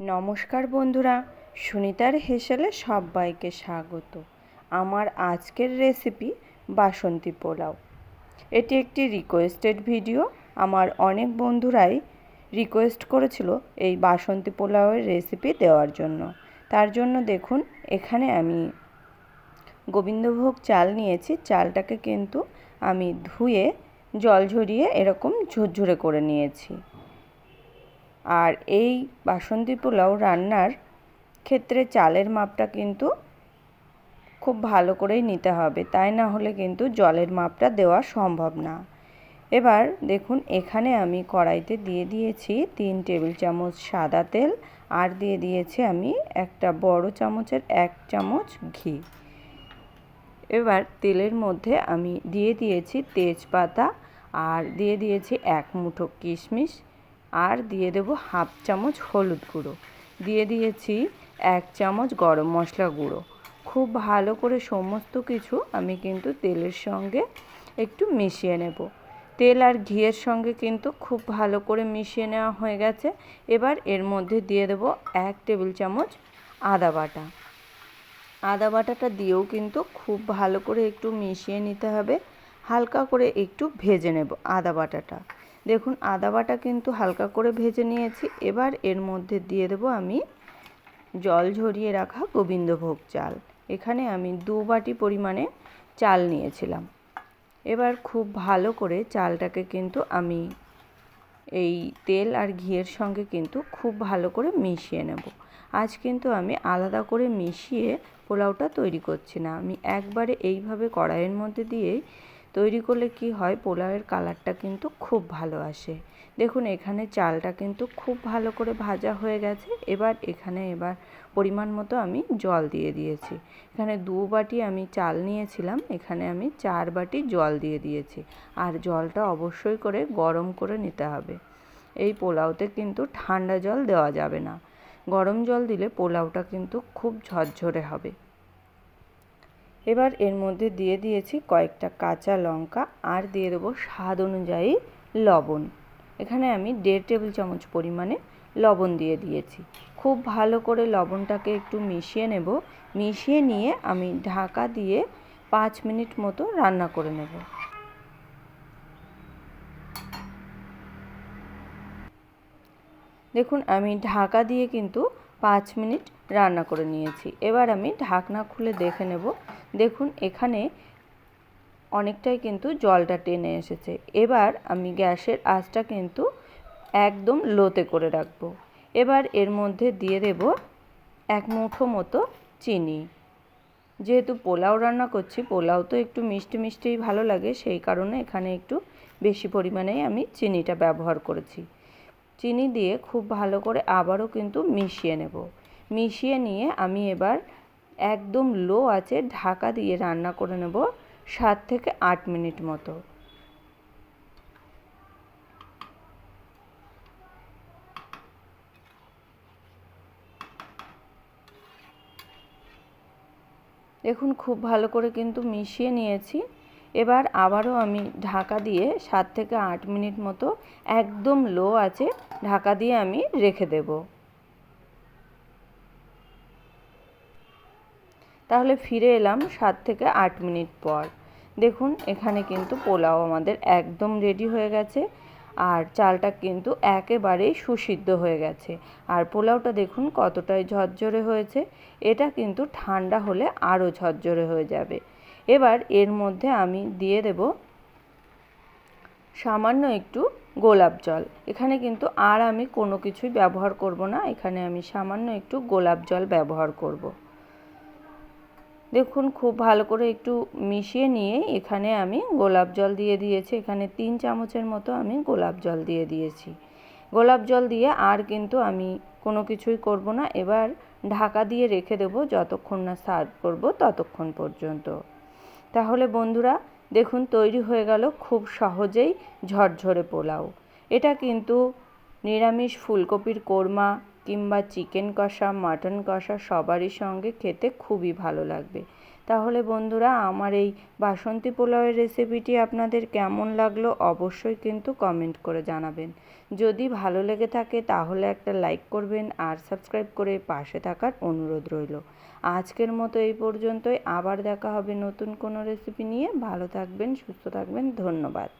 নমস্কার বন্ধুরা, সুনিতার হেসেলে সবাইকে স্বাগত। আমার আজকের রেসিপি বাসন্তী পোলাও। এটি একটি রিকোয়েস্টেড ভিডিও আমার অনেক বন্ধুরাই রিকোয়েস্ট করেছিল এই বাসন্তী পোলাওয়ের রেসিপি দেওয়ার জন্য। তার জন্য দেখুন, এখানে আমি গোবিন্দভোগ চাল নিয়েছি। চালটাকে কিন্তু আমি ধুয়ে, জল ঝরিয়ে এরকম ঝুরঝুরে করে নিয়েছি। আর এই বাসন্তী পোলাও রান্নার ক্ষেত্রে চালের মাপটা কিন্তু খুব ভালো করেই নিতে হবে। তাই না হলে কিন্তু জলের মাপটা দেওয়া সম্ভব না। এবার দেখুন, এখানে আমি কড়াইতে দিয়ে দিয়েছি তিন টেবিল চামচ সাদা তেল আর দিয়ে দিয়েছি আমি একটা বড় চামচের এক চামচ ঘি। এবার তেলের মধ্যে আমি দিয়ে দিয়েছি তেজপাতা আর দিয়ে দিয়েছি এক মুঠো কিশমিশ। আর দিয়ে দেব হাফ চামচ হলুদ গুঁড়ো। দিয়ে দিয়েছি এক চামচ গরম মশলা গুঁড়ো। খুব ভালো করে সমস্ত কিছু আমি কিন্তু তেলের সঙ্গে একটু মিশিয়ে নেব। তেল আর ঘিয়ের সঙ্গে কিন্তু খুব ভালো করে মিশিয়ে নেওয়া হয়ে গেছে। এবার এর মধ্যে দিয়ে দেব এক টেবিল চামচ আদা বাটা। আদা বাটাটা দিয়েও কিন্তু খুব ভালো করে একটু মিশিয়ে নিতে হবে। হালকা করে একটু ভেজে নেব আদা বাটাটা। দেখুন, আদা বাটা কিন্তু হালকা করে ভেজে নিয়েছি। এবার এর মধ্যে দিয়ে দেব আমি জল ঝরিয়ে রাখা গোবিন্দভোগ চাল। এখানে আমি দু বাটি পরিমাণে চাল নিয়েছিলাম। এবার খুব ভালো করে চালটাকে কিন্তু আমি এই তেল আর ঘিয়ের সঙ্গে কিন্তু খুব ভালো করে মিশিয়ে নেব। আজ কিন্তু আমি আলাদা করে মিশিয়ে পোলাওটা তৈরি করছি না। আমি একবারে এইভাবে কড়াইয়ের মধ্যে দিয়েই তৈরি করলে কি হয়? পোলাওয়ের কালারটা কিন্তু খুব ভালো আসে। দেখুন, এখানে চালটা কিন্তু খুব ভালো করে ভাজা হয়ে গেছে। এবার এখানে এবার পরিমাণ মতো আমি জল দিয়ে দিয়েছি। এখানে দু বাটি আমি চাল নিয়েছিলাম। এখানে আমি চার বাটি জল দিয়ে দিয়েছি। আর জলটা অবশ্যই করে গরম করে নিতে হবে। এই পোলাওতে কিন্তু ঠান্ডা জল দেওয়া যাবে না। গরম জল দিলে পোলাওটা কিন্তু খুব ঝরঝরে হবে। এবার এর মধ্যে দিয়ে দিয়েছি কয়েকটা কাঁচা লঙ্কা আর দিয়ে দেবো স্বাদ অনুযায়ী লবণ। এখানে আমি দেড় টেবিল চামচ পরিমাণে লবণ দিয়ে দিয়েছি। খুব ভালো করে লবণটাকে একটু মিশিয়ে নেব। মিশিয়ে নিয়ে আমি ঢাকা দিয়ে পাঁচ মিনিট মতো রান্না করে নেব। দেখুন, আমি ঢাকা দিয়ে কিন্তু পাঁচ মিনিট রান্না করে নিয়েছি। এবার আমি ঢাকনা খুলে দেখে নেব। দেখুন, এখানে অনেকটাই কিন্তু জলটা টেনে এসেছে। এবার আমি গ্যাসের আঁচটা কিন্তু একদম লোতে করে রাখব। এবার এর মধ্যে দিয়ে দেব এক মুঠো মতো চিনি। যেহেতু পোলাও রান্না করছি, পোলাও তো একটু মিষ্টি মিষ্টিই ভালো লাগে, সেই কারণে এখানে একটু বেশি পরিমাণেই আমি চিনিটা ব্যবহার করেছি। চিনি দিয়ে খুব ভালো করে আবারও কিন্তু মিশিয়ে নেব। মিশিয়ে নিয়ে আমি এবার একদম লো আছে ঢাকা দিয়ে রান্না করে নেব সাত থেকে আট মিনিট মতো। দেখুন, খুব ভালো করে কিন্তু মিশিয়ে নিয়েছি। এবার আবারও আমি ঢাকা দিয়ে সাত থেকে আট মিনিট মতো একদম লো আছে, ঢাকা দিয়ে আমি রেখে দেব। তাহলে ফিরে এলাম সাত থেকে আট মিনিট পর। দেখুন, এখানে কিন্তু পোলাও আমাদের একদম রেডি হয়ে গেছে, আর চালটা কিন্তু একেবারেই সুসিদ্ধ হয়ে গেছে। আর পোলাওটা দেখুন কতটাই ঝরঝরে হয়েছে, এটা কিন্তু ঠান্ডা হলে আরও ঝরঝরে হয়ে যাবে। এবার এর মধ্যে আমি দিয়ে দেব সামান্য একটু গোলাপ জল। এখানে কিন্তু আর আমি কোনো কিছুই ব্যবহার করব না, এখানে আমি সামান্য একটু গোলাপ জল ব্যবহার করব। দেখুন, খুব ভালো করে একটু মিশিয়ে নিয়ে এখানে আমি গোলাপ জল দিয়ে দিয়েছি। এখানে তিন চামচের মতো আমি গোলাপ জল দিয়ে দিয়েছি। গোলাপ জল দিয়ে আর কিন্তু আমি কোনো কিছুই করব না। এবার ঢাকা দিয়ে রেখে দেবো, যতক্ষণ না সার্ভ করব ততক্ষণ পর্যন্ত। তাহলে বন্ধুরা, দেখুন তৈরি হয়ে গেল খুব সহজেই ঝরঝরে পোলাও। এটা কিন্তু নিরামিষ ফুলকপির কোরমা কিংবা চিকেন কষা, মাটন কষা সবারই সঙ্গে খেতে খুবই ভালো লাগবে। তাহলে বন্ধুরা, আমার এই বাসন্তী পোলাওয়ের রেসিপিটি আপনাদের কেমন লাগল অবশ্যই কিন্তু কমেন্ট করে জানাবেন। যদি ভালো লেগে থাকে তাহলে একটা লাইক করবেন আর সাবস্ক্রাইব করে পাশে থাকার অনুরোধ রইল। আজকের মতো এই পর্যন্তই, আবার দেখা হবে নতুন কোনো রেসিপি নিয়ে। ভালো থাকবেন, সুস্থ থাকবেন, ধন্যবাদ।